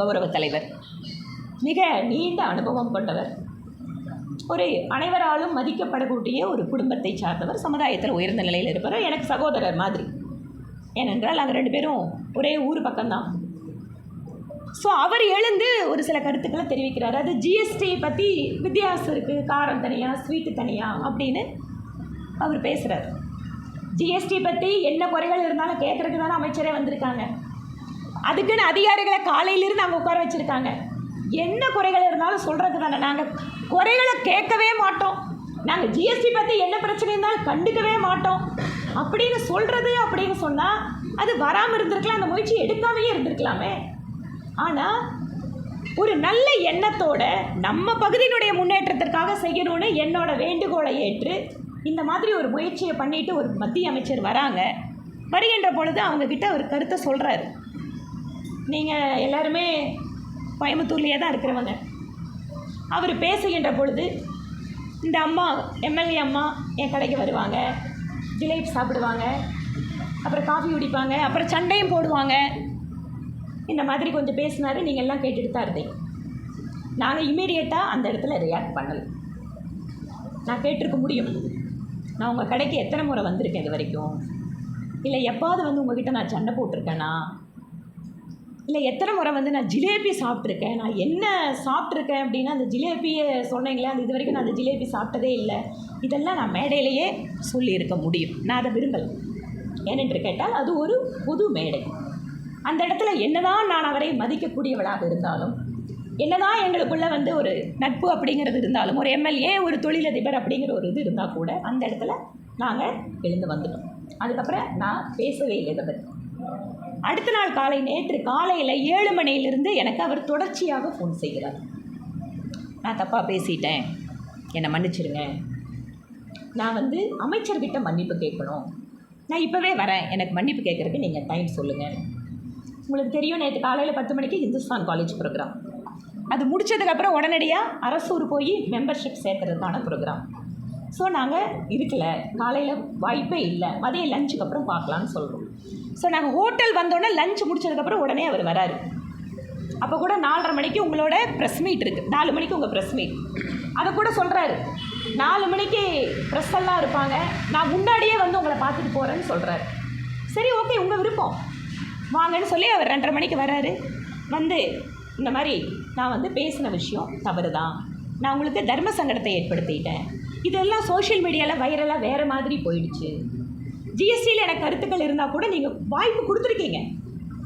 கௌரவ தலைவர். மிக நீண்ட அனுபவம் கொண்டவர். ஒரு அனைவராலும் மதிக்கப்படக்கூடிய ஒரு குடும்பத்தை சார்ந்தவர். சமுதாயத்தில் உயர்ந்த நிலையில் இருப்பவர். எனக்கு சகோதரர் மாதிரி. ஏனென்றால் நாங்கள் ரெண்டு பேரும் ஒரே ஊர் பக்கம்தான். ஸோ அவர் எழுந்து ஒரு சில கருத்துக்களை தெரிவிக்கிறார். அது ஜிஎஸ்டி பற்றி வித்தியாசம் இருக்குது காரம் தனியாக ஸ்வீட்டு தனியாக அப்படின்னு அவர் பேசுகிறார் ஜிஎஸ்டி பற்றி என்ன குறைகள் இருந்தாலும் கேட்குறதுக்கு தானே அமைச்சரே வந்திருக்காங்க. அதுக்குன்னு அதிகாரிகளை காலையிலிருந்து நாங்கள் உட்கார வச்சுருக்காங்க. என்ன குறைகள் இருந்தாலும் சொல்கிறது தானே. நாங்கள் குறைகளை கேட்கவே மாட்டோம். நாங்கள் ஜிஎஸ்டி பற்றி என்ன பிரச்சனை இருந்தாலும் கண்டுக்கவே மாட்டோம். அப்படின்னு சொல்கிறது அப்படின்னு சொன்னால் அது வராமல் இருந்திருக்கலாம் அந்த முயற்சி எடுக்காமையே இருந்திருக்கலாமே. ஆனால் ஒரு நல்ல எண்ணத்தோட நம்ம பகுதியினுடைய முன்னேற்றத்திற்காக செய்யணும்னு என்னோட வேண்டுகோளை ஏற்று இந்த மாதிரி ஒரு முயற்சியை பண்ணிட்டு ஒரு மத்திய அமைச்சர் வராங்க. வருகின்ற பொழுது அவங்கக்கிட்ட ஒரு கருத்தை சொல்கிறாரு நீங்கள் எல்லாருமே கோயம்புத்தூர்லேயே தான் இருக்கிறவங்க. அவர் பேசுகின்ற பொழுது இந்த அம்மா எம்எல்ஏ அம்மா என் கடைக்கு வருவாங்க. ஜிலேபி சாப்பிடுவாங்க. அப்புறம் காஃபி குடிப்பாங்க. அப்புறம் சண்டையும் போடுவாங்க. இந்த மாதிரி கொஞ்சம் பேசினாரு. நீங்கள் எல்லாம் கேட்டுட்டு தான் இருந்தீங்க. நாங்கள் இமீடியட்டாக அந்த இடத்துல ரியாக்ட் பண்ணலை. நான் கேட்டிருக்க முடியும். நான் உங்கள் கடைக்கு எத்தனை முறை வந்திருக்கேன் இது வரைக்கும்? இல்லை எப்பாவது வந்து உங்ககிட்ட நான் சண்டை போட்டிருக்கேனா? இல்லை எத்தனை முறை வந்து நான் ஜிலேபி சாப்பிட்ருக்கேன் நான் என்ன சாப்பிட்ருக்கேன் அப்படின்னா அந்த ஜிலேபியை சொன்னீங்களே அந்த இது வரைக்கும் நான் அந்த ஜிலேபி சாப்பிட்டதே இல்லை. இதெல்லாம் நான் மேடையிலேயே சொல்லியிருக்க முடியும். நான் அதை விரும்பலை. ஏனென்று கேட்டால் அது ஒரு புது மேடை. அந்த இடத்துல என்னதான் நான் அவரை மதிக்கக்கூடியவளாக இருந்தாலும் என்னதான் எங்களுக்குள்ளே வந்து ஒரு நட்பு அப்படிங்கிறது இருந்தாலும் ஒரு எம்எல்ஏ ஒரு தொழிலதிபர் அப்படிங்கிற ஒரு இது இருந்தால் கூட அந்த இடத்துல நாங்கள் எழுந்து வந்துட்டோம். அதுக்கப்புறம் நான் பேசவே இல்லை இதை பற்றி அடுத்த நாள் காலை நேற்று காலையில் ஏழு மணியிலிருந்து எனக்கு அவர் தொடர்ச்சியாக ஃபோன் செய்கிறார். நான் தப்பாக பேசிட்டேன். என்னை மன்னிச்சிருங்க நான் வந்து அமைச்சர்கிட்ட மன்னிப்பு கேட்கணும். நான் இப்போவே வரேன். எனக்கு மன்னிப்பு கேட்குறதுக்கு நீங்கள் டைம் சொல்லுங்கள் உங்களுக்கு தெரியும் நேற்று காலையில் பத்து மணிக்கு இந்துஸ்தான் காலேஜ் ப்ரோக்ராம் அது முடிச்சதுக்கப்புறம் உடனடியாக அரசூர் போய் மெம்பர்ஷிப் சேர்க்கறதுக்கான ப்ரோக்ராம் ஸோ நாங்கள் இருக்கல. காலையில் வாய்ப்பே இல்லை. மதியம் லஞ்சுக்கு அப்புறம் பார்க்கலான்னு சொல்கிறோம் ஸோ நாங்கள் ஹோட்டல் வந்தோடனே லஞ்ச் முடிச்சதுக்கப்புறம் உடனே அவர் வராரு. அப்போ கூட நாலரை மணிக்கு உங்களோட ப்ரெஸ் மீட் இருக்குது நாலு மணிக்கு உங்கள் ப்ரெஸ் மீட் அதை கூட சொல்கிறாரு நாலு மணிக்கு ப்ரெஸ் எல்லாம் இருப்பாங்க. நான் முன்னாடியே வந்து உங்களை பார்த்துட்டு போகிறேன்னு சொல்கிறாரு சரி ஓகே உங்கள் விருப்பம். வாங்கன்னு சொல்லி அவர் ரெண்டரை மணிக்கு வராரு. வந்து இந்த மாதிரி நான் வந்து பேசின விஷயம் தவறு தான் நான் உங்களுக்கு தர்ம சங்கடத்தை ஏற்படுத்திட்டேன். இதெல்லாம் சோஷியல் மீடியாவில் வைரலாக வேறு மாதிரி போயிடுச்சு. ஜிஎஸ்டியில் எனக்கு கருத்துக்கள் இருந்தால் கூட நீங்கள் வாய்ப்பு கொடுத்துருக்கீங்க.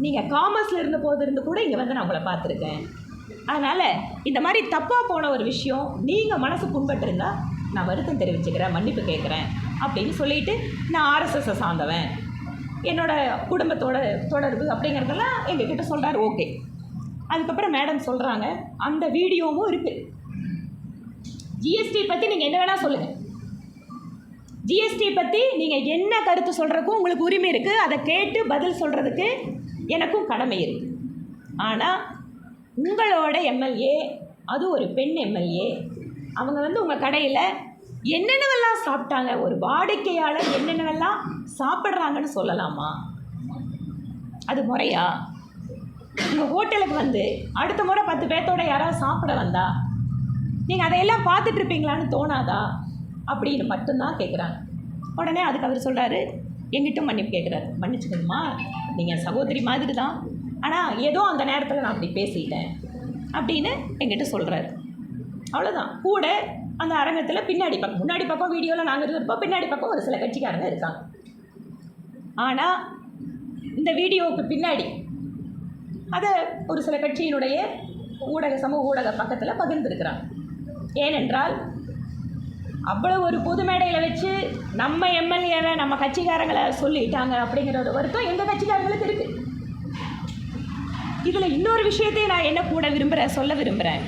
நீங்கள் காமர்ஸில் இருந்த போது இருந்து கூட இங்கே வந்து நான் உங்களை பார்த்துருக்கேன். அதனால் இந்த மாதிரி தப்பாக போன ஒரு விஷயம் நீங்கள் மனசு புண்பட்டிருந்தா நான் வருத்தம் தெரிவிச்சுக்கிறேன் மன்னிப்பு கேட்குறேன் அப்படின்னு சொல்லிட்டு நான் ஆர்எஸ்எஸ்ஸை சார்ந்தவன். என்னோட குடும்பத்தோட தொடர்பு அப்படிங்கிறதெல்லாம் எங்ககிட்ட சொல்கிறாரு ஓகே அதுக்கப்புறம் மேடம் சொல்கிறாங்க அந்த வீடியோவும் இருக்குது ஜிஎஸ்டி பற்றி நீங்கள் என்ன வேணால் சொல்லுங்கள் ஜிஎஸ்டி பற்றி நீங்கள் என்ன கருத்து சொல்கிறதுக்கும் உங்களுக்கு உரிமை இருக்குது அதை கேட்டு பதில் சொல்கிறதுக்கு எனக்கும் கடமை இருக்குது ஆனால் உங்களோட எம்எல்ஏ அது ஒரு பெண் எம்எல்ஏ அவங்க வந்து உங்கள் கடையில் என்னென்னவெல்லாம் சாப்பிட்டாங்க ஒரு வாடிக்கையாளர் என்னென்னவெல்லாம் சாப்பிட்றாங்கன்னு சொல்லலாமா? அது முறையா? உங்கள் ஹோட்டலுக்கு வந்து அடுத்த முறை பத்து பேர்த்தோட யாராவது சாப்பிட வந்தா நீங்கள் அதையெல்லாம் பார்த்துட்டு இருப்பீங்களான்னு தோணாதா? அப்படின்னு மட்டும்தான் கேட்குறாங்க உடனே அதுக்கு அவர் சொல்கிறாரு எங்கிட்ட மன்னிப்பு கேட்குறாரு மன்னிச்சுக்கணுமா? நீங்கள் சகோதரி மாதிரி தான் ஆனால் ஏதோ அந்த நேரத்தில் நான் அப்படி பேசிட்டேன். அப்படின்னு எங்கிட்ட சொல்கிறாரு அவ்வளோதான் கூட அந்த அரங்கத்தில் பின்னாடி பக்கம் முன்னாடி பக்கம் வீடியோவில் நாங்கள் இருப்போம் பின்னாடி பக்கம் ஒரு சில கட்சிக்காரங்க இருக்காங்க. ஆனால் இந்த வீடியோவுக்கு பின்னாடி அதை ஒரு சில கட்சியினுடைய ஊடக சமூக ஊடக பக்கத்தில் பகிர்ந்துருக்கிறாங்க. ஏனென்றால் அவ்வளோ ஒரு பொது மேடையில் வச்சு நம்ம எம்எல்ஏவை நம்ம கட்சிக்காரங்களை சொல்லிட்டாங்க அப்படிங்கிற ஒரு வருத்தம் எங்கள் கட்சிக்காரங்களுக்கு இருக்குது இதில் இன்னொரு விஷயத்தையும் நான் என்ன கூட விரும்புகிறேன் சொல்ல விரும்புகிறேன்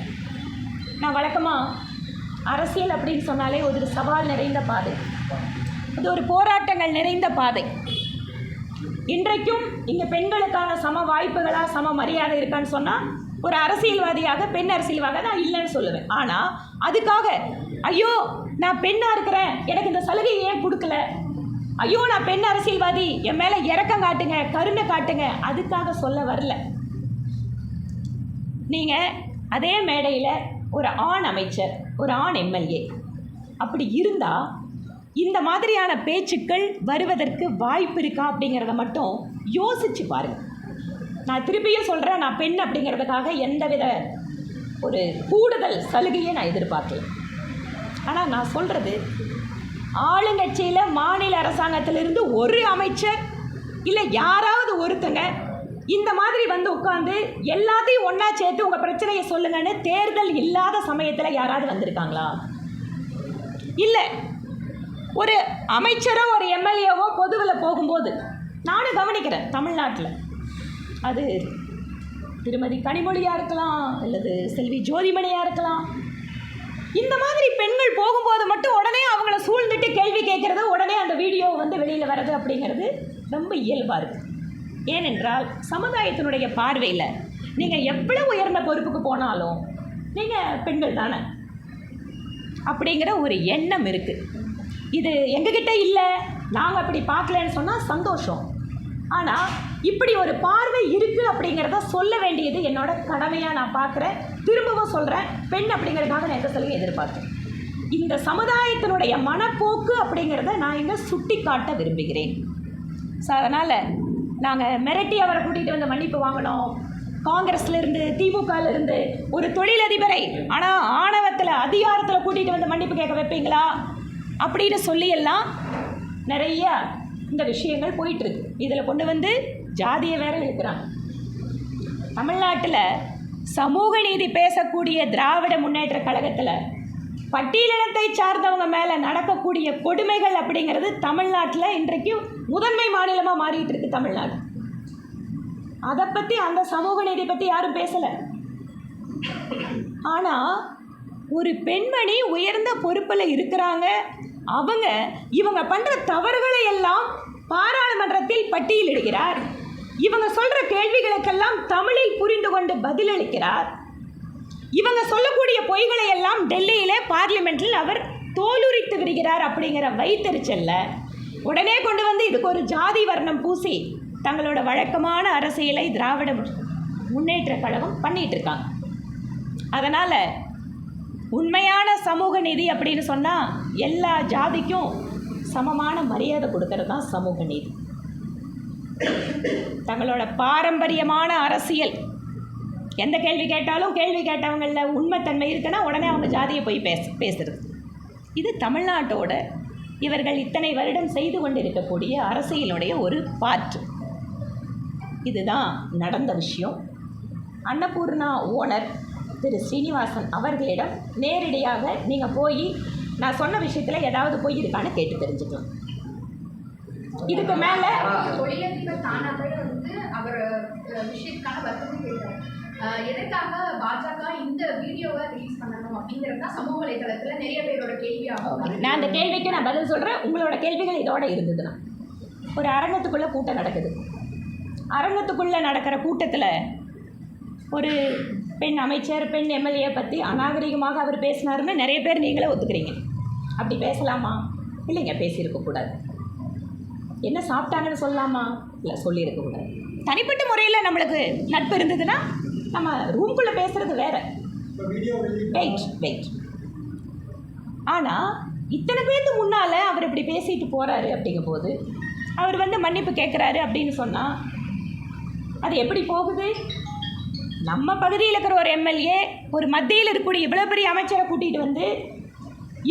நான் வழக்கமாக அரசியல் அப்படின்னு சொன்னாலே ஒரு சவால் நிறைந்த பாதை. அது ஒரு போராட்டங்கள் நிறைந்த பாதை. இன்றைக்கும் இங்கே பெண்களுக்கான சம வாய்ப்புகளாக சம மரியாதை இருக்கான்னு சொன்னால் ஒரு அரசியல்வாதியாக பெண் அரசியல்வாக நான் இல்லைன்னு சொல்லுவேன். ஆனால் அதுக்காக ஐயோ நான் பெண்ணாக இருக்கிறேன். எனக்கு இந்த சலுகை ஏன் கொடுக்கல? ஐயோ நான் பெண் அரசியல்வாதி. என் மேலே இறக்கம் காட்டுங்க கருணை காட்டுங்க. அதுக்காக சொல்ல வரல. நீங்கள் அதே மேடையில் ஒரு ஆண் அமைச்சர் ஒரு ஆண் எம்எல்ஏ அப்படி இருந்தால் இந்த மாதிரியான பேச்சுக்கள் வருவதற்கு வாய்ப்பு இருக்கா அப்படிங்கிறத மட்டும் யோசிச்சு பாருங்கள் நான் திருப்பியும் சொல்கிறேன் நான் பெண் அப்படிங்கிறதுக்காக எந்தவித ஒரு கூடுதல் சலுகையை நான் எதிர்பார்க்கல. ஆனால் நான் சொல்கிறது ஆளுங்கட்சியில் மாநில அரசாங்கத்திலிருந்து ஒரு அமைச்சர் இல்லை யாராவது ஒருத்தங்க இந்த மாதிரி வந்து உட்காந்து எல்லாத்தையும் ஒன்றா சேர்த்து உங்கள் பிரச்சனையை சொல்லுங்கன்னு தேர்தல் இல்லாத சமயத்தில் யாராவது வந்திருக்காங்களா? இல்லை. ஒரு அமைச்சரோ ஒரு எம்எல்ஏவோ பொதுவில் போகும்போது நானும் கவனிக்கிறேன் தமிழ்நாட்டில். அது திருமதி கனிமொழியாக இருக்கலாம் அல்லது செல்வி ஜோதிமணியாக இருக்கலாம். இந்த மாதிரி பெண்கள் போகும்போது மட்டும் உடனே அவங்கள சூழ்ந்துட்டு கேள்வி கேட்குறது உடனே அந்த வீடியோ வந்து வெளியில் வர்றது அப்படிங்கிறது ரொம்ப இயல்பாக இருக்குது ஏனென்றால் சமுதாயத்தினுடைய பார்வையில் நீங்கள் எவ்வளவு உயர்ந்த பொறுப்புக்கு போனாலும் நீங்கள் பெண்கள் தானே? அப்படிங்கிற ஒரு எண்ணம் இருக்குது இது எங்ககிட்ட இல்லை நாங்கள் அப்படி பார்க்கலன்னு சொன்னால் சந்தோஷம். ஆனால் இப்படி ஒரு பார்வை இருக்குது அப்படிங்கிறத சொல்ல வேண்டியது என்னோட கடமையாக நான் பார்க்குறேன். திரும்பவும் சொல்கிறேன் பெண் அப்படிங்கிறதுக்காக நான் எந்த சொல்லையும் எதிர்பார்க்குறேன் இந்த சமுதாயத்தினுடைய மனப்போக்கு அப்படிங்கிறத நான் இங்கே சுட்டி காட்ட விரும்புகிறேன். ஸோ அதனால் நாங்கள் மிரட்டி அவரை கூட்டிகிட்டு வந்து மன்னிப்பு வாங்கினோம் காங்கிரஸ்லேருந்து திமுகலேருந்து ஒரு தொழிலதிபரை ஆனால் ஆணவத்தில் அதிகாரத்தில் கூட்டிகிட்டு வந்து மன்னிப்பு கேட்க வைப்பீங்களா? அப்படின்னு சொல்லியெல்லாம் நிறைய இந்த விஷயங்கள் போயிட்டுருக்கு. இதில் கொண்டு வந்து ஜாதியை வேற இருக்கிறாங்க தமிழ்நாட்டில் சமூக நீதி பேசக்கூடிய திராவிட முன்னேற்ற கழகத்தில் பட்டியலினத்தை சார்ந்தவங்க மேலே நடக்கக்கூடிய கொடுமைகள் அப்படிங்கிறது தமிழ்நாட்டில் இன்றைக்கு முதன்மை மாநிலமாக மாறிட்டு இருக்கு தமிழ்நாடு. அதை பற்றி அந்த சமூக நீதி பற்றி யாரும் பேசலை. ஆனால் ஒரு பெண்மணி உயர்ந்த பொறுப்பில் இருக்கிறாங்க. அவங்க இவங்க பண்ணுற தவறுகளை எல்லாம் பாராளுமன்றத்தில் பட்டியலிடுகிறார். இவங்க சொல்கிற கேள்விகளுக்கெல்லாம் தமிழில் புரிந்து கொண்டு பதிலளிக்கிறார். இவங்க சொல்லக்கூடிய பொய்களை எல்லாம் டெல்லியிலே பார்லிமெண்ட்டில் அவர் தோலுரித்து விடுகிறார் அப்படிங்கிற வைத்தறிச்சல்ல. உடனே கொண்டு வந்து இதுக்கு ஒரு ஜாதி வர்ணம் பூசி தங்களோட வழக்கமான அரசியலை திராவிட முன்னேற்ற கழகம் பண்ணிட்டு இருக்காங்க. அதனால் உண்மையான சமூக நீதி அப்படின்னு சொன்னால் எல்லா ஜாதிக்கும் சமமான மரியாதை கொடுக்கறது தான் சமூக நீதி. தங்களோட பாரம்பரியமான அரசியல். எந்த கேள்வி கேட்டாலும் கேள்வி கேட்டவங்களில் உண்மைத்தன்மை இருக்குன்னா உடனே அவங்க ஜாதியை போய் பேச பேசுறது. இது தமிழ்நாட்டோட இவர்கள் இத்தனை வருடம் செய்து கொண்டிருக்கக்கூடிய அரசியலுடைய ஒரு பாற்று. இதுதான் நடந்த விஷயம். அன்னபூர்ணா ஓனர் திரு ஸ்ரீனிவாசன் அவர்களிடம் நேரடியாக நீங்கள் போய் நான் சொன்ன விஷயத்தில் ஏதாவது பொய் இருக்கான்னு கேட்டு தெரிஞ்சுக்கலாம் இதுக்கு மேலே அவர் விஷயத்துக்கான கேட்டார். எதற்காக பாஜக இந்த வீடியோவை ரிலீஸ் பண்ணணும் அப்படிங்கிறது சமூக வலைதளத்தில் நிறைய பேரோட கேள்வியாகும் நான் அந்த கேள்விக்கு நான் பதில் சொல்கிறேன் உங்களோட கேள்விகள் இதோட இருந்ததுன்னா. ஒரு அரங்கத்துக்குள்ளே கூட்டம் நடக்குது. அரங்கத்துக்குள்ளே நடக்கிற கூட்டத்தில் ஒரு பெண் அமைச்சர் பெண் எம்எல்ஏ பற்றி அநாகரிகமாக அவர் பேசினாருன்னு நிறைய பேர் நீங்களே ஒத்துக்கிறீங்க. அப்படி பேசலாமா? இல்லைங்க பேசியிருக்கக்கூடாது என்ன சாப்பிட்டாங்கன்னு சொல்லலாமா? இல்லை சொல்லியிருக்கக்கூடாது தனிப்பட்ட முறையில் நம்மளுக்கு நட்பு இருந்ததுன்னா நம்ம ரூம்குள்ளே பேசுகிறது வேறு. வெயிட் வெயிட் ஆனால் இத்தனை பேர்த்து முன்னால் அவர் இப்படி பேசிட்டு போகிறாரு அப்படிங்கும்போது அவர் வந்து மன்னிப்பு கேட்குறாரு அப்படின்னு சொன்னால் அது எப்படி போகுது? நம்ம பகுதியில் இருக்கிற ஒரு எம்எல்ஏ ஒரு மத்தியில் இருக்கக்கூடிய இவ்வளோ பெரிய அமைச்சரை கூட்டிகிட்டு வந்து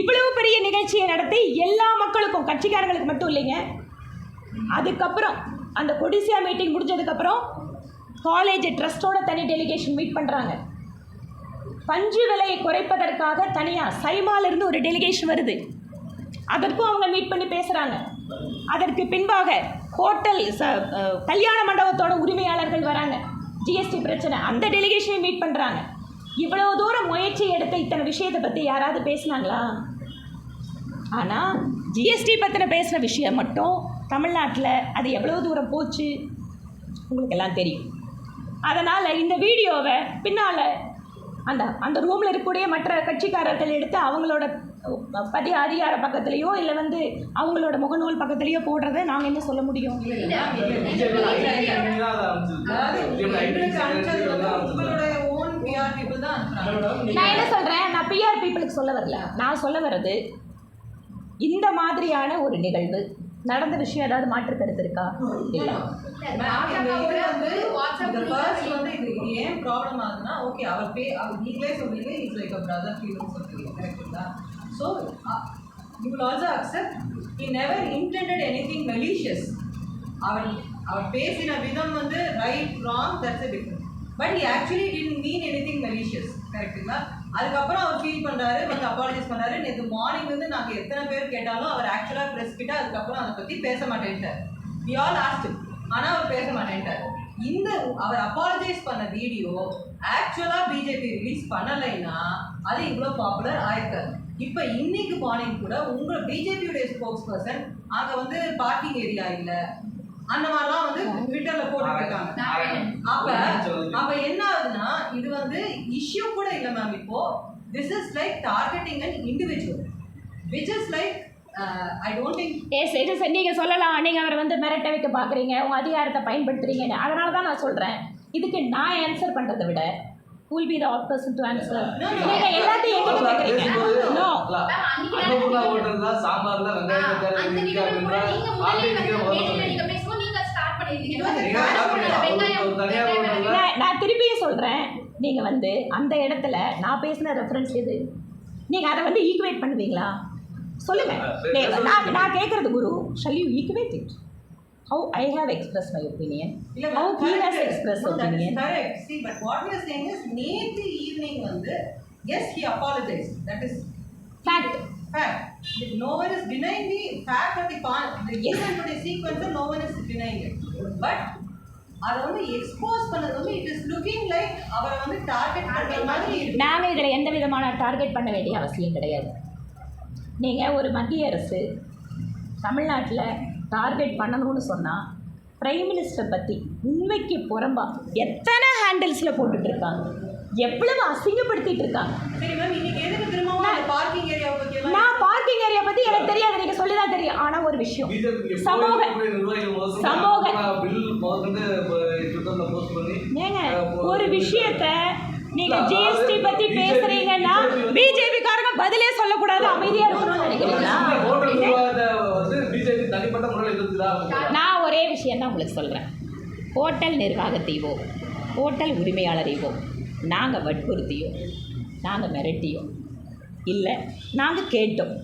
இவ்வளவு பெரிய நிகழ்ச்சியை நடத்தி எல்லா மக்களுக்கும் கட்சிக்காரங்களுக்கு மட்டும் இல்லைங்க. அதுக்கப்புறம் அந்த கொடிசியா மீட்டிங் முடிஞ்சதுக்கப்புறம் காலேஜ் ட்ரஸ்ட்டோட தனி டெலிகேஷன் மீட் பண்ணுறாங்க பஞ்சு விலையை குறைப்பதற்காக தனியாக சைமாலிருந்து ஒரு டெலிகேஷன் வருது. அதற்கும் அவங்க மீட் பண்ணி பேசுகிறாங்க அதற்கு பின்பாக ஹோட்டல் ச கல்யாண மண்டபத்தோட உரிமையாளர்கள் வராங்க. ஜிஎஸ்டி பிரச்சனை. அந்த டெலிகேஷனை மீட் பண்ணுறாங்க இவ்வளோ தூரம் முயற்சி எடுத்த இத்தனை விஷயத்தை பற்றி யாராவது பேசுனாங்களா? ஆனால் ஜிஎஸ்டி பற்றின பேசுகிற விஷயம் மட்டும் தமிழ்நாட்டில் அது எவ்வளோ தூரம் போச்சு? உங்களுக்கு எல்லாம் தெரியும். அதனால் இந்த வீடியோவை பின்னால் அந்த அந்த ரூமில் இருக்கக்கூடிய மற்ற கட்சிக்காரர்கள் எடுத்து அவங்களோட பதி அதிகார பக்கத்துலேயோ இல்லை வந்து அவங்களோட முகநூல் பக்கத்துலேயோ போடுறதை நாங்கள் என்ன சொல்ல முடியும் நான் என்ன சொல்கிறேன் நான் பிஆர் பீப்புளுக்கு சொல்ல வரல. நான் சொல்ல வர்றது இந்த மாதிரியான ஒரு நிகழ்வு நடந்த விஷயம் ஏதாவது மாற்று கருத்து இருக்கா? ஏன் ப்ராப்ளம் ஆகுதுன்னா ஓகே அவர் பே அவர் நீங்களே சொல்றீங்க is like a brother feeling சொல்றீங்க கரெக்ட்டுங்களா so you will also accept he never intended anything malicious அவர் அவர் பேசின விதம் வந்து right wrong that's a different but he actually didn't mean anything malicious கரெக்ட்டுங்களா அதுக்கப்புறம் அவர் ஃபீல் பண்ணுறாரு வந்து அப்பாலஜைஸ் பண்ணாரு நேற்று மார்னிங் வந்து நாங்கள் எத்தனை பேர் கேட்டாலும் அவர் ஆக்சுவலாக ப்ரெஸ் கிட்ட அதுக்கப்புறம் அதை பற்றி பேச மாட்டேன்ட்டார். வி ஆல் ஆஸ்ட் ஆனால் அவர் பேச மாட்டேன்ட்டார். இந்த அவர் அப்பாலஜைஸ் பண்ண வீடியோ ஆக்சுவலாக பிஜேபி ரிலீஸ் பண்ணலைன்னா அது இவ்வளோ பாப்புலர் ஆயிருக்காது இப்போ இன்னைக்கு மார்னிங் கூட உங்கள் பிஜேபியுடைய ஸ்போக்ஸ் பர்சன் அங்கே வந்து பார்க்கிங் ஏரியா இல்லை. அந்த மாதிரிலாம் வந்து ட்விட்டரில் போட்டுருக்காங்க. அப்ப அப்ப என்ன ஆகுதுன்னா இது வந்து இஷ்யூ கூட இல்ல மேம் இப்போ. This is like targeting an individual which is like I don't think yes சரி நீங்கள் சொல்லலாம். நீங்கள் அவரை வந்து மிரட்ட வைக்க பார்க்குறீங்க உங்கள் அதிகாரத்தை பயன்படுத்துறீங்கன்னு. அதனால தான் நான் சொல்கிறேன் இதுக்கு நான் ஆன்சர் பண்ணுறதை விட will be the odd person to answer? எல்லாத்தையும் எங்கிட்ட கேட்குறீங்க நோ அன்னபூர்ணா ஹோட்டல் தான் சாம்பார்ல வெங்காயம் தக்காளி நீங்க மேடையில நீங்க நீங்க ஸ்டார்ட் பண்ணிருக்கீங்க. நீங்க நான் திருப்பியும் சொல்கிறேன் நீங்கள் வந்து அந்த இடத்துல நான் பேசின ரெஃபரன்ஸ் எது? நீங்கள் அதை வந்து ஈக்குவேட் பண்ணுவீங்களா? சொல்லுங்கள் பேச நான் நான் கேட்குறது Guru shall you equate it how I have express my opinion இல்ல How he has expressed opinion. Correct see but what we are saying is நேத்து ஈவினிங் வந்து yes he apologized that is fact fact no one is denying the fact of the the Yes. event of the sequence no one is denying it but அதை வந்து expose பண்ணது வந்து it is looking like அவரை வந்து target பண்ற மாதிரி நாங்கள் இதில் எந்த விதமான டார்கெட் பண்ண வேண்டிய அவசியம் கிடையாது நீங்கள் ஒரு மத்திய அரசு தமிழ்நாட்டில் டார்கெட் பண்ணணும்னு சொன்னால் பிரைம் மினிஸ்டரை பற்றி உண்மைக்கு புறம்பா எத்தனை ஹேண்டில்ஸில் போட்டுட்டு இருக்காங்க எவ்வளவு அசிங்கப்படுத்திட்டு இருக்காங்க பத்தி நான் பார்க்கிங் ஏரியா பற்றி எனக்கு தெரியாது. நீங்கள் சொல்லி தான் தெரியும். ஆனால் ஒரு விஷயம். சமூக சமூக பில் முதல்ல ட்விட்டர்ல போஸ்ட் பண்ணி ஏங்க ஒரு விஷயத்த நீங்க ஜிஎஸ்டி பத்தி பேசுறீங்கன்னா பிஜேபி காரங்க பதிலே சொல்லக்கூடாது. அமைதியா இருக்கணும்னு நினைக்கிறீங்களா ஹோட்டல் நிர்வாகத்தை வந்து பிஜேபி தனிப்பட்ட முறையில் எதிர்த்துதா நான் ஒரே விஷயம் தான் உங்களுக்கு சொல்கிறேன் ஹோட்டல் நிர்வாகத்தையோ ஹோட்டல் உரிமையாளரையோ நாங்கள் வற்புறுத்தியோ நாங்கள் மிரட்டியோ இல்லை நாங்கள் கேட்டோம்.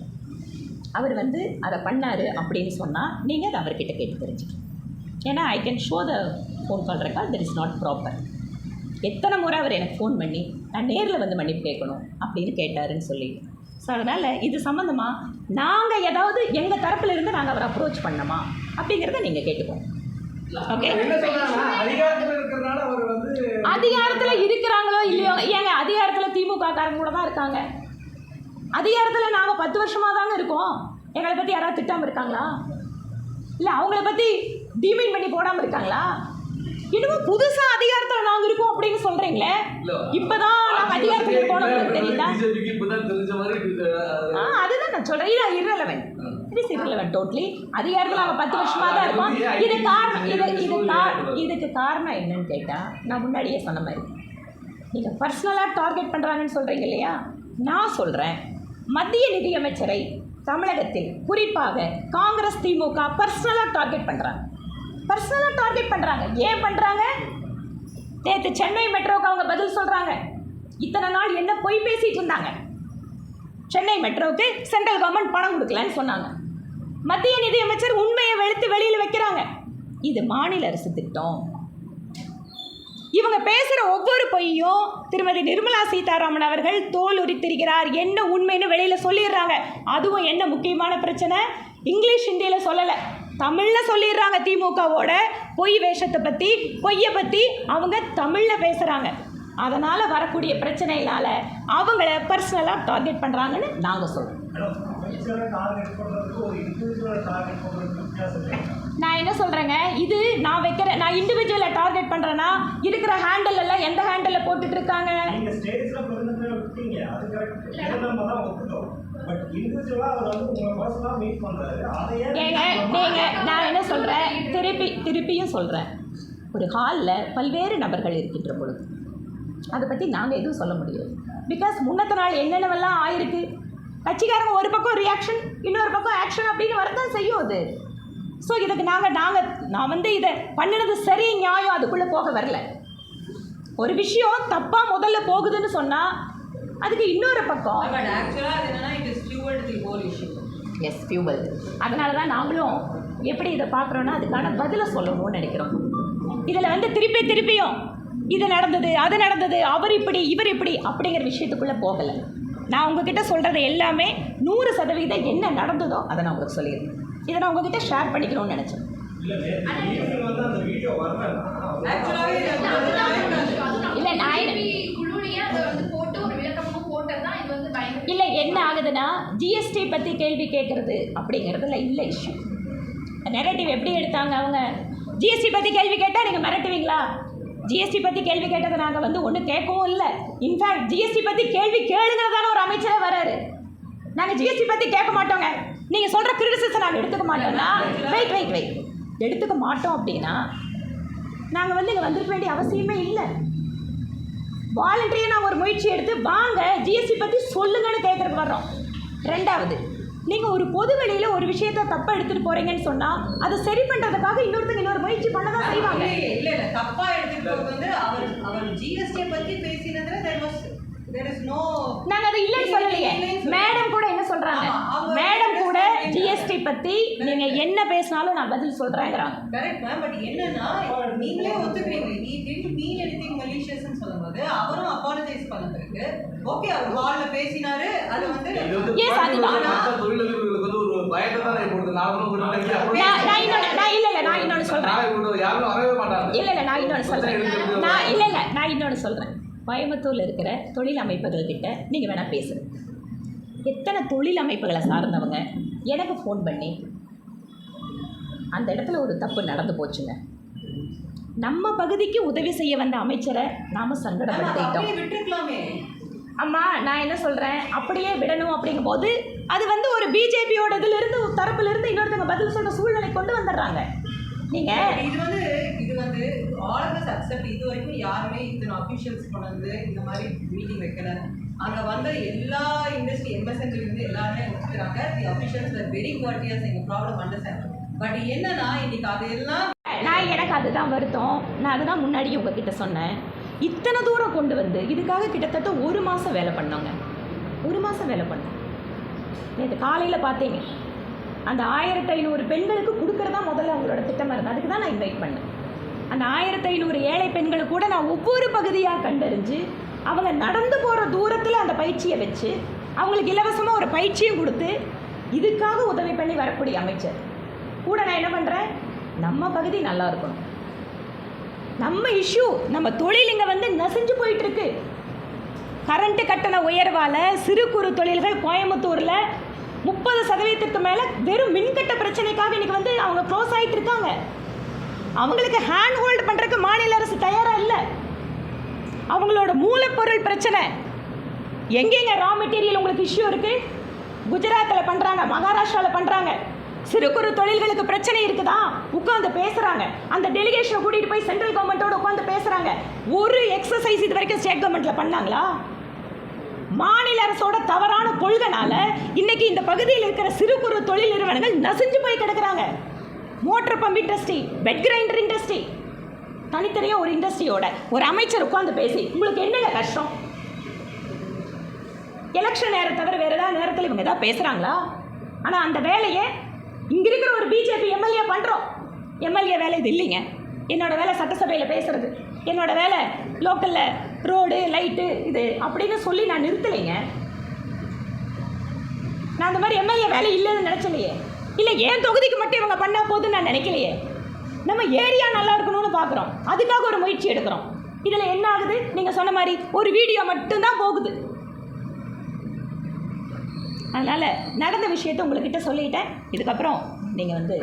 அவர் வந்து அதை பண்ணார் அப்படின்னு சொன்னால் நீங்கள் அதை அவர்கிட்ட கேட்டு தெரிஞ்சுக்கணும். ஏன்னா I can show the phone call record that is not proper எத்தனை முறை அவர் எனக்கு ஃபோன் பண்ணி நான் நேரில் வந்து மன்னிப்பு கேட்கணும் அப்படின்னு கேட்டாருன்னு சொல்லி. ஸோ அதனால் இது சம்மந்தமாக நாங்கள் ஏதாவது எங்கள் தரப்பில் இருந்து நாங்கள் அவரை அப்ரோச் பண்ணோமா அப்படிங்கிறத நீங்கள் கேட்டுக்கோங்க. ஓகே அதிகாரத்தில் இருக்கிறாங்களோ இல்லையோ ஏங்க அதிகாரத்தில் திமுக காரங்க கூட தான் இருக்காங்க. அதிகாரத்தில் நாங்கள் பத்து வருஷமாக தாங்க இருக்கோம். எங்களை பற்றி யாராவது திட்டாமல் இருக்காங்களா? இல்லை அவங்கள பற்றி டிமீன் பண்ணி போடாமல் இருக்காங்களா? இன்னமும் புதுசாக அதிகாரத்தில் நாங்கள் இருக்கோம் அப்படின்னு சொல்கிறீங்களே இல்ல, இப்போதான் நாங்கள் அதிகாரத்தில் உங்களுக்கு தெரியுதா? அதுதான் நான் சொல்கிறேன் இது இட் இஸ் irrelevant டோட்லி பத்து வருஷமாக தான் இருக்கோம். இது காரணம் இது இது இதுக்கு காரணம் என்னன்னு கேட்டால் நான் முன்னாடியே சொன்ன மாதிரி. நீங்கள் பர்சனலாக டார்கெட் பண்ணுறாங்கன்னு சொல்கிறீங்க இல்லையா? நான் சொல்கிறேன் மத்திய நிதியமைச்சரை தமிழகத்தில் குறிப்பாக காங்கிரஸ் திமுக பர்சனலாக டார்கெட் பண்ணுறாங்க பர்சனலாக டார்கெட் பண்ணுறாங்க ஏன் பண்ணுறாங்க நேற்று சென்னை மெட்ரோவுக்கு அவங்க பதில் சொல்கிறாங்க இத்தனை நாள் என்ன பொய் பேசிகிட்டு இருந்தாங்க. சென்னை மெட்ரோவுக்கு சென்ட்ரல் கவர்மெண்ட் பணம் கொடுக்கலன்னு சொன்னாங்க. மத்திய நிதியமைச்சர் உண்மையை வெளுத்து வெளியில் வைக்கிறாங்க. இது மாநில அரசு திட்டம். இவங்க பேசுகிற ஒவ்வொரு பொய்யும் திருமதி நிர்மலா சீதாராமன் அவர்கள் தோல் உரித்திருக்கிறார் என்ன உண்மைன்னு வெளியில் சொல்லிடுறாங்க. அதுவும் என்ன முக்கியமான பிரச்சனை? இங்கிலீஷ் ஹிந்தியில் சொல்லலை. தமிழில் சொல்லிடுறாங்க திமுகவோட பொய் வேஷத்தை பற்றி பொய்யை பற்றி அவங்க தமிழில் பேசுகிறாங்க அதனால் வரக்கூடிய பிரச்சனையினால அவங்கள பர்சனலாக டார்கெட் பண்ணுறாங்கன்னு நாங்கள் சொல்கிறோம் நான் என்ன சொல்கிறேங்க இது நான் வைக்கிற நான் இண்டிவிஜுவலை டார்கெட் பண்ணுறேன்னா இருக்கிற ஹேண்டில் எல்லாம் எந்த ஹேண்டில் போட்டுட்டு இருக்காங்க? ஏங்க நீங்கள் நான் என்ன சொல்கிறேன் திருப்பி திருப்பியும் சொல்கிறேன் ஒரு ஹாலில் பல்வேறு நபர்கள் இருக்கின்ற பொழுது அதை பற்றி நாங்கள் எதுவும் சொல்ல முடியாது. பிகாஸ் முன்னத்த நாள் என்னென்னவெல்லாம் ஆயிருக்கு? கட்சிக்காரங்க ஒரு பக்கம் ரியாக்ஷன் இன்னொரு பக்கம் ஆக்ஷன் அப்படின்னு வரதான் செய்யும் அது. ஸோ இதுக்கு நாங்கள் நாங்கள் நான் வந்து இதை பண்ணினது சரி நியாயம் அதுக்குள்ளே போக வரல. ஒரு விஷயம் தப்பாக முதல்ல போகுதுன்னு சொன்னால் அதுக்கு இன்னொரு பக்கம். எஸ் ஃபியூவல் அதனால தான் நாங்களும் எப்படி இதை பார்க்குறோன்னா அதுக்கான பதிலை சொல்லணும்னு நினைக்கிறோம். இதில் வந்து திருப்பி திருப்பியும் இது நடந்தது அது நடந்தது அவர் இப்படி இவர் இப்படி அப்படிங்கிற விஷயத்துக்குள்ளே போகலை. நான் உங்ககிட்ட சொல்கிறது எல்லாமே நூறு சதவீதம் என்ன நடந்ததோ அதை நான் உங்களுக்கு சொல்லிடுறேன் இதை நான் உங்ககிட்ட ஷேர் பண்ணிக்கணும்னு நினச்சேன் இல்ல நான் இல்லை என்ன ஆகுதுன்னா ஜிஎஸ்டி பற்றி கேள்வி கேட்குறது அப்படிங்கிறதுல இல்லை இஷ்யூ நெரட்டிவ் எப்படி எடுத்தாங்க அவங்க ஜிஎஸ்டி பற்றி கேள்வி கேட்டால் நீங்கள் மிரட்டுவீங்களா ஜிஎஸ்டி பற்றி கேள்வி கேட்டதை நாங்கள் வந்து ஒன்றும் கேட்கவும் இல்லை. இன்ஃபேக்ட் ஜிஎஸ்டி பற்றி கேள்வி கேளுங்கிறதான ஒரு அமைச்சரே வராரு. நாங்கள் ஜிஎஸ்டி பற்றி கேட்க மாட்டோங்க. நீங்கள் சொல்கிற கிரிட்டிசிசம் நாங்கள் எடுத்துக்க மாட்டோம்னா வெயிட் வெயிட் வெயிட் எடுத்துக்க மாட்டோம் அப்படின்னா நாங்கள் வந்து இங்கே வந்திருக்க வேண்டிய அவசியமே இல்லை. வாலண்டரியாக நான் ஒரு முயற்சி எடுத்து வாங்க ஜிஎஸ்டி பற்றி சொல்லுங்கன்னு கேட்குறதுக்கு வர்றோம். ரெண்டாவது நீங்கள் ஒரு பொது வெளியில் ஒரு விஷயத்தை தப்பாக எடுத்துகிட்டு போகிறீங்கன்னு சொன்னால் அதை சரி பண்ணுறதுக்காக இன்னொருத்தங்க இன்னொரு முயற்சி பண்ண தான் செய்வாங்க. இல்ல இல்லை தப்பாக எடுத்துகிட்டு வந்து அவர் அவர் பற்றி பத்தி பேசினதுல there was there is no நாங்கள் அதை இல்லைன்னு சொல்லலையே மேடம் கூட என்ன அவங்க மேடம் கூட சொல்றாங்க. ஜிஎஸ்டி பற்றி நீங்கள் என்ன பேசினாலும் நான் பதில் சொல்கிறேங்கிறாங்க கரெக்ட் மேம் பட் என்னன்னா நீங்களே ஒத்துக்கிறீங்க. நீ டிட் மீன் எனிதிங் மலிஷியஸ்னு சொல்லும்போது அவரும் அப்பாலஜைஸ் பண்ண பிறகு ஓகே அவர் ஹால்ல பேசினாரு. அது வந்து இது வந்து Yes, அதுதான். மற்ற தொழிலதிபர்களுக்கு வந்து ஒரு பயத்தை தான் ஏற்படுது நாங்களும் ஒரு நாளைக்கு அப்படி நான் இன்னொன்று நான் இல்லை இல்லை நான் யாரும் வரவே மாட்டாங்க. இல்லை இல்லை நான் இன்னொன்று சொல்கிறேன் நான் இல்லை இல்லை நான் இன்னொன்று சொல்கிறேன் கோயம்புத்தூரில் இருக்கிற தொழில் அமைப்புகள் கிட்ட நீங்கள் வேணால் பேசுங்க. எத்தனை தொழில் அமைப்புகளை சார்ந்தவங்க? எனக்கு ஃபோன் பண்ணி. அந்த இடத்துல ஒரு தப்பு நடந்து போச்சுங்க. நம்ம பகுதிக்கு உதவி செய்ய வந்த அமைச்சரை நாம் சங்கடப்படுத்திட்டோம். அம்மா நான் என்ன சொல்கிறேன் அப்படியே விடணும் அப்படிங்கும்போது அது வந்து ஒரு பிஜேபியோட இதிலிருந்து தரப்புலேருந்து இன்னொருத்தங்க பதில் சொல்கிற சூழ்நிலை கொண்டு வந்துடுறாங்க. நீங்கள் இது வந்து இது வந்து ஆல் ஆஃப் அஸ் அக்செப்ட் இது வரைக்கும் யாருமே இத்தனை அஃபிஷியல்ஸ் கொண்டு வந்து இந்த மாதிரி மீட்டிங் வைக்கல. அங்க வந்த எல்லா இண்டஸ்ட்ரி எம்எஸ்என்ல இருந்து எல்லாருமே ஒத்துக்கிறாங்க தி அஃபிஷியல்ஸ் ஆர் வெரி குவாலிட்டியஸ் எங்க ப்ராப்ளம் அண்டர்ஸ்டாண்ட் பட் என்னன்னா இன்னைக்கு அதெல்லாம் நான் எனக்கு அதுதான் வருத்தம். நான் அதுதான் முன்னாடியே உங்ககிட்ட சொன்னேன். இத்தனை தூரம் கொண்டு வந்து இதுக்காக கிட்டத்தட்ட ஒரு மாதம் வேலை பண்ணோங்க ஒரு மாதம் வேலை பண்ணோம் நேற்று காலையில் பார்த்தீங்க. அந்த ஆயிரத்தி ஐநூறு பெண்களுக்கு கொடுக்குறதா முதல்ல அவங்களோட திட்டமாக இருந்தது அதுக்கு தான் நான் இன்வைட் பண்ணேன். அந்த ஆயிரத்தி ஐநூறு ஏழை பெண்களை கூட நான் ஒவ்வொரு பகுதியாக கண்டறிஞ்சு அவங்க நடந்து போகிற தூரத்தில் அந்த பயிற்சியை வச்சு அவங்களுக்கு இலவசமாக ஒரு பயிற்சியும் கொடுத்து இதுக்காக உதவி பண்ணி வரக்கூடிய அமைச்சர். கூட நான் என்ன பண்ணுறேன் நம்ம பகுதி நல்லா இருக்கணும். நம்ம இஷ்யூ நம்ம தொழில் இங்கே வந்து நசிஞ்சு போயிட்டுருக்கு கரண்ட்டு கட்டண உயர்வால் சிறு குறு தொழில்கள் கோயம்புத்தூரில் முப்பது சதவீதத்துக்கு மேலே வெறும் மின்கட்ட பிரச்சனைக்காக இன்னைக்கு வந்து அவங்க க்ளோஸ் ஆகிட்டு இருக்காங்க. அவங்களுக்கு ஹேண்ட் ஹோல்டு பண்ணுறதுக்கு மாநில அரசு தயாராக இல்லை. அவங்களோட மூலப்பொருள் பிரச்சனை. எங்கெங்க ரா மெட்டீரியல் உங்களுக்கு இஷ்யூ இருக்குது குஜராத்தில் பண்ணுறாங்க மகாராஷ்டிராவில் பண்ணுறாங்க சிறு குறு தொழில்களுக்கு பிரச்சனை இருக்குதா? உட்காந்து பேசுகிறாங்க அந்த டெலிகேஷனை கூட்டிகிட்டு போய் சென்ட்ரல் கவர்மெண்ட்டோட உட்காந்து பேசுகிறாங்க ஒரு எக்ஸசைஸ் இது வரைக்கும் ஸ்டேட் கவர்மெண்ட்டில் பண்ணாங்களா? மாநில அரசோட தவறான கொள்கைனால இன்னைக்கு இந்த பகுதியில் இருக்கிற சிறு குறு தொழில் நிறுவனங்கள் நசிஞ்சு போய் கிடக்குறாங்க. Motor pump industry wet grinder industry தனித்தனியாக ஒரு இண்டஸ்ட்ரியோட ஒரு அமைச்சர் உட்காந்து பேசி உங்களுக்கு என்னங்க கஷ்டம்? எலெக்ஷன் நேரம் தவிர வேறு ஏதாவது நேரத்தில் இவங்க ஏதாவது பேசுகிறாங்களா ஆனால் அந்த வேலையை இங்கே இருக்கிற ஒரு பிஜேபி எம்எல்ஏ பண்ணுறோம் எம்எல்ஏ வேலை இது இல்லைங்க. என்னோட வேலை சட்டசபையில் பேசுறது. என்னோட வேலை லோக்கலில் ரோடு லைட்டு இது. அப்படின்னு சொல்லி நான் நிறுத்தலைங்க. நான் அந்த மாதிரி எம்எல்ஏ வேலை இல்லைன்னு நினச்சலையே இல்லை ஏன் தொகுதிக்கு மட்டும் இவங்க பண்ணால் போதுன்னு நான் நினைக்கலையே. நம்ம ஏரியா நல்லா இருக்கணும்னு பார்க்குறோம் அதுக்காக ஒரு முயற்சி எடுக்கிறோம். இதில் என்ன ஆகுது? நீங்கள் சொன்ன மாதிரி ஒரு வீடியோ மட்டும்தான் போகுது. அதனால் நடந்த விஷயத்தை உங்கள்கிட்ட சொல்லிட்டேன். இதுக்கப்புறம் நீங்கள் வந்து